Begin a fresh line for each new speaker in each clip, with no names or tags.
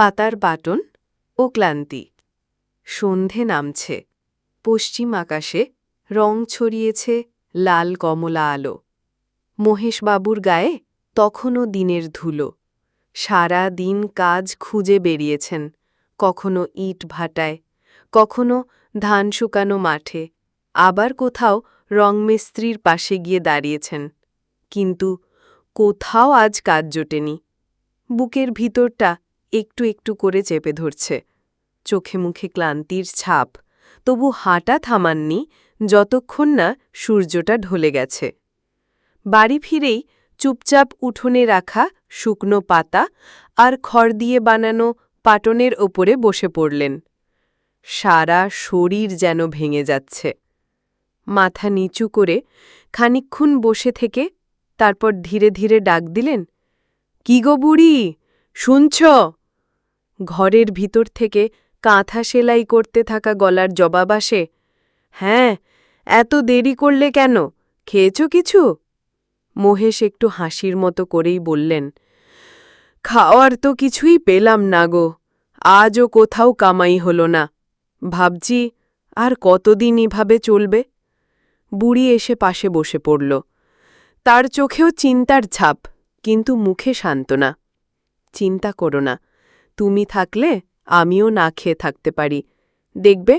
পাতার button oh ক্লান্তি। সন্ধে নামছে। পশ্চিম আকাশে রং ছড়িয়েছে লাল কমলা আলো। মহেশবাবুর গায়ে তখনও দিনের ধুলো। সারা দিন কাজ খুঁজে বেরিয়েছেন কখনো ইট ভাটায়, কখনো ধান শুকানো মাঠে, আবার কোথাও রংমিস্ত্রির পাশে গিয়ে দাঁড়িয়েছেন। কিন্তু কোথাও আজ কাজ জোটেনি। বুকের ভিতরটা একটু একটু করে চেপে ধরছে। চোখে মুখে ক্লান্তির ছাপ। তবু হাঁটা থামাননি, যতক্ষণ না সূর্যটা ঢলে গেছে। বাড়ি ফিরেই চুপচাপ উঠোনে রাখা শুকনো পাতা আর খড় দিয়ে বানানো পাটনের ওপরে বসে পড়লেন। সারা শরীর যেন ভেঙে যাচ্ছে। মাথা নিচু করে খানিকক্ষণ বসে থেকে তারপর ধীরে ধীরে ডাক দিলেন, কি গো বুড়ি? শুনছ? ঘরের ভিতর থেকে কাঁথা সেলাই করতে থাকা গলার জবাব আসে হ্যাঁ এত দেরি করলে কেন? খেয়েছ কিছু? মহেশ একটু হাসির মতো করেই বললেন, খাওয়ার তো কিছুই পেলাম না গো, আজও কোথাও কামাই হল না। ভাবছি, আর কতদিন এভাবে চলবে? বুড়ি এসে পাশে বসে পড়ল, তার চোখেও চিন্তার ছাপ, কিন্তু মুখে সান্ত্বনা চিন্তা করো না তুমি থাকলে আমিও না খেয়ে থাকতে পারি। দেখবে,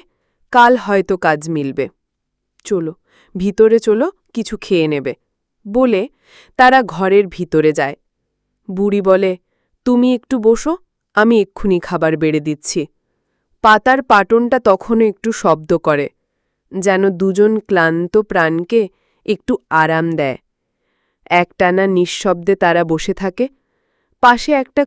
কাল হয়তো কাজ মিলবে। চলো, ভিতরে চলো, কিছু খেয়ে নেবে। বলে তারা ঘরের ভিতরে যায়। বুড়ি বলে, তুমি একটু বসো, আমি এক্ষুনি খাবার বেড়ে দিচ্ছি। পাতার পাটনটা তখনও একটু শব্দ করে, যেন দুজন ক্লান্ত প্রাণকে একটু আরাম দেয়। একটানা নিঃশব্দে তারা বসে থাকে। পাশে একটা